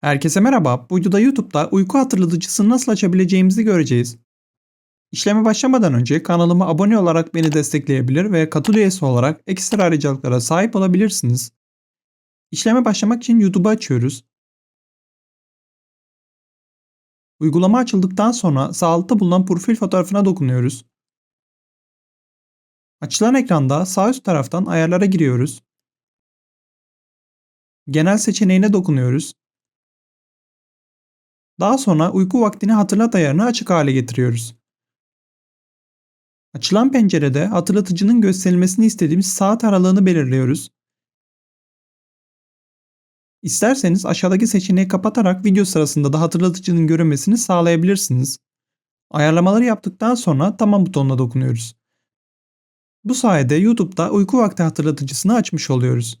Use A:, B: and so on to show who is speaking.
A: Herkese merhaba. Bu videoda YouTube'da uyku hatırlatıcısını nasıl açabileceğimizi göreceğiz. İşleme başlamadan önce kanalıma abone olarak beni destekleyebilir ve katıl üyesi olarak ekstra ayrıcalıklara sahip olabilirsiniz. İşleme başlamak için YouTube'u açıyoruz. Uygulama açıldıktan sonra sağ altta bulunan profil fotoğrafına dokunuyoruz. Açılan ekranda sağ üst taraftan ayarlara giriyoruz. Genel seçeneğine dokunuyoruz. Daha sonra uyku vaktini hatırlat ayarını açık hale getiriyoruz. Açılan pencerede hatırlatıcının gösterilmesini istediğimiz saat aralığını belirliyoruz. İsterseniz aşağıdaki seçeneği kapatarak video sırasında da hatırlatıcının görünmesini sağlayabilirsiniz. Ayarlamaları yaptıktan sonra tamam butonuna dokunuyoruz. Bu sayede YouTube'da uyku vakti hatırlatıcısını açmış oluyoruz.